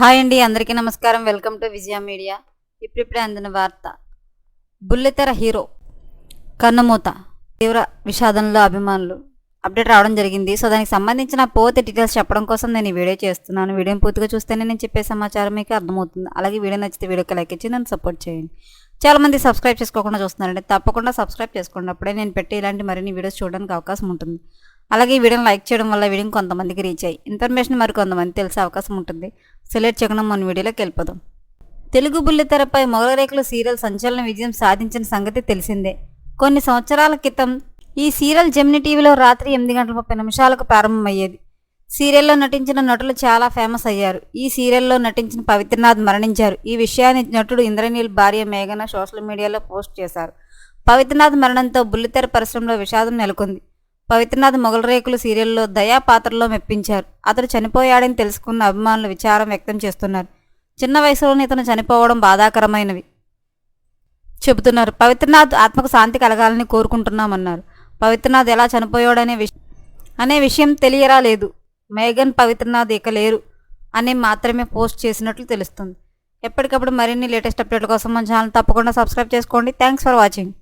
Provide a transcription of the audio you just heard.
Hi అండి అందరికీ నమస్కారం. Welcome to Vijaya media. ఇప్పుడిప్పుడే అందిన వార్త. బుల్లితెర హీరో కన్నుమూత తీవ్ర విషాదంలో అభిమానులు. అప్డేట్ రావడం జరిగింది. సో దానికి సంబంధించిన పూర్తి డీటెయిల్స్ చెప్పడం కోసం నేను ఈ వీడియో చేస్తున్నాను. వీడియోని పూర్తిగా చూస్తేనే నేను చెప్పే సమాచారం మీకు అర్థమవుతుంది. అలాగే వీడియో నచ్చితే వీడియోకి లైక్ ఇచ్చి నన్ను సపోర్ట్ చేయండి. చాలా మంది సబ్స్క్రైబ్ చేసుకోకుండా చూస్తున్నారండి. తప్పకుండా సబ్స్క్రైబ్ చేసుకోండి అప్పుడే నేను పెట్టి ఇలాంటి మరిన్ని వీడియోస్ చూడడానికి అవకాశం ఉంటుంది. అలాగే ఈ వీడియోని లైక్ చేయడం వల్ల వీడియో కొంతమందికి రీచ్ అయ్యి ఇన్ఫర్మేషన్ మరి కొంతమంది తెలిసే అవకాశం ఉంటుంది. సెలెక్ట్ చేయకుండా మన వీడియోలోకి వెళ్ళిపోదాం. తెలుగు బుల్లితెరపై మొగలరేకులు సీరియల్ సంచలన విజయం సాధించిన సంగతి తెలిసిందే. కొన్ని సంవత్సరాల క్రితం ఈ సీరియల్ జెమిని టీవీలో రాత్రి ఎనిమిది గంటల ముప్పై నిమిషాలకు ప్రారంభమయ్యేది. సీరియల్లో నటించిన నటులు చాలా ఫేమస్ అయ్యారు. ఈ సీరియల్లో నటించిన పవిత్రనాథ్ మరణించారు. ఈ విషయాన్ని నటుడు ఇంద్రనీల్ భార్య మేఘన సోషల్ మీడియాలో పోస్ట్ చేశారు. పవిత్రనాథ్ మరణంతో బుల్లితెర పరిశ్రమలో విషాదం నెలకొంది. పవిత్రనాథ్ మొగల రేకులు సీరియల్లో దయా పాత్రలో మెప్పించారు. అతడు చనిపోయాడని తెలుసుకున్న అభిమానులు విచారం వ్యక్తం చేస్తున్నారు. చిన్న వయసులోనే ఇతను చనిపోవడం బాధాకరమైనవి చెబుతున్నారు. పవిత్రనాథ్ ఆత్మకు శాంతి కలగాలని కోరుకుంటున్నామన్నారు. పవిత్రనాథ్ ఎలా చనిపోయాడనే విష అనే విషయం తెలియరా లేదు. మేఘన్ పవిత్రనాథ్ ఇక లేరు అని మాత్రమే పోస్ట్ చేసినట్లు తెలుస్తుంది. ఎప్పటికప్పుడు మరిన్ని లేటెస్ట్ అప్డేట్ల కోసం మన ఛానల్ తప్పకుండా సబ్స్క్రైబ్ చేసుకోండి. Thanks for watching.